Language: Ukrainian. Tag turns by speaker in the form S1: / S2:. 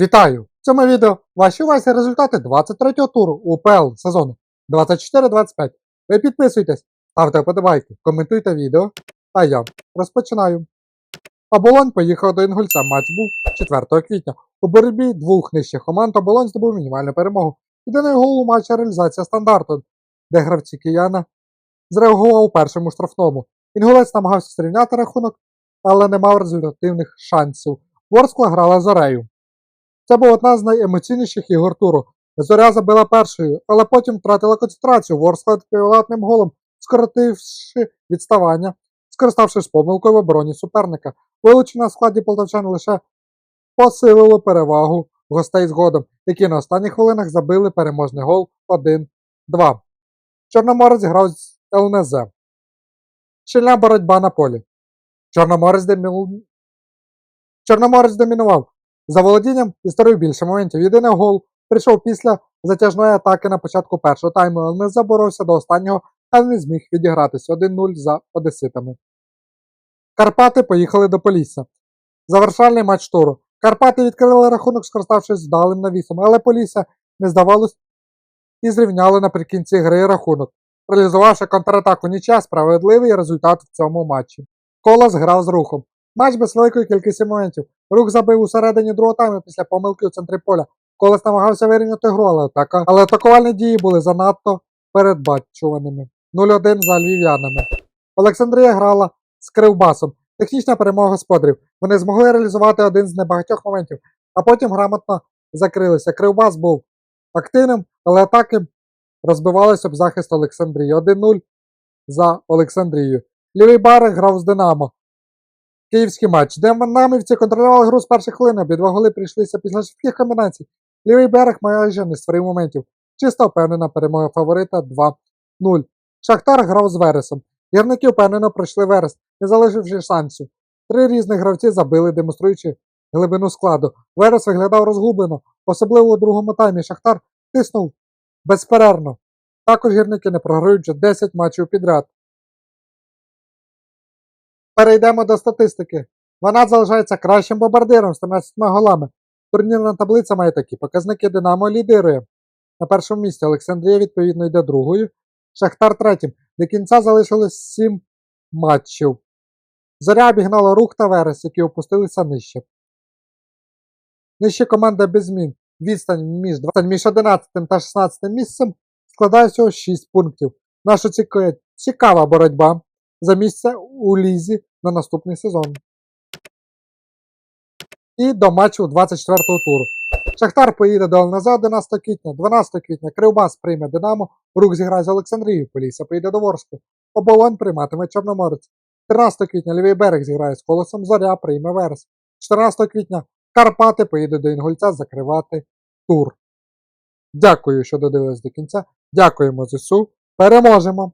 S1: Вітаю! В цьому відео ваші увазі результати 23-го туру УПЛ сезону 24-25. Ви підписуйтесь, ставте вподобайки, коментуйте відео, а я розпочинаю. Оболонь поїхав до Інгульця. Матч був 4 квітня. У боротьбі двох нижчих команд Оболонь здобув мінімальну перемогу. Єдиний гол у матчі реалізація стандарту, де гравці кияна зреагував у першому штрафному. Інгулець намагався зрівняти рахунок, але не мав результативних шансів. Ворскла грала з Орею. Це була одна з найемоційніших ігор туру. Зоря забила першою, але потім втратила концентрацію. Ворскла відповіла одним голом, скоротивши відставання, скориставшись помилкою в обороні суперника. Вилучення в складі полтавчан лише посилило перевагу гостей згодом, які на останніх хвилинах забили переможний гол 1-2. Чорноморець грав з ЛНЗ. Щільна боротьба на полі. Чорноморець, деміл... Чорноморець домінував. За володінням і створив більше моментів. Єдиний гол прийшов після затяжної атаки на початку першого тайму, але не заборовся до останнього, але не зміг відігратися 1-0 за одеситами. Карпати поїхали до Полісся. Завершальний матч туру. Карпати відкрили рахунок, скориставшись вдалим навісом, але Полісся не здавалось і зрівняли наприкінці гри рахунок, реалізувавши контратаку нічия, справедливий результат в цьому матчі. Колос грав з рухом. Матч без великої кількості моментів. Рух забив у середині другого тайму після помилки у центрі поля. Колес намагався вирівняти гру, але, атака... але атакувальні дії були занадто передбачуваними. 0-1 за львів'янами. Олександрія грала з Кривбасом. Технічна перемога господарів. Вони змогли реалізувати один з небагатьох моментів, а потім грамотно закрилися. Кривбас був активним, але атаки розбивалися об захист Олександрії. 1-0 за Олександрію. Лівий Барик грав з Динамо. Київський матч, де намівці контролювали гру з перших хвилин, обидва голи прийшлися після швидких комбінацій. Лівий берег майже не створив моментів. Чисто впевнена перемога фаворита 2-0. Шахтар грав з Вересом. Гірники впевнено пройшли Верес, не залишивши шансів. Три різних гравці забили, демонструючи глибину складу. Верес виглядав розгублено, особливо у другому таймі. Шахтар тиснув безперервно. Також гірники не програють вже 10 матчів підряд. Перейдемо до статистики. Вона залишається кращим бомбардиром з 13 голами. Турнірна таблиця має такі показники Динамо лідирує. На першому місці Олександрія відповідно йде другою. Шахтар третім. До кінця залишилось 7 матчів. Зоря обігнала рух та Верес, які опустилися нижче. Нижче команда без змін. Відстань між, 20 між 11 та 16 місцем складає всього 6 пунктів. Наша цікава боротьба за місце у лізі на наступний сезон. І до матчу 24-го туру. Шахтар поїде до ЛНЗ 11 квітня, 12 квітня Кривбас прийме Динамо, Рух зіграє з Олександрією, Полісся поїде до Ворску, Оболонь прийматиме Чорноморець. 13 квітня Лівий берег зіграє з Колосом, Зоря прийме Верес. 14 квітня Карпати поїде до Інгульця закривати тур. Дякую, що додивились до кінця. Дякуємо ЗСУ. Переможемо!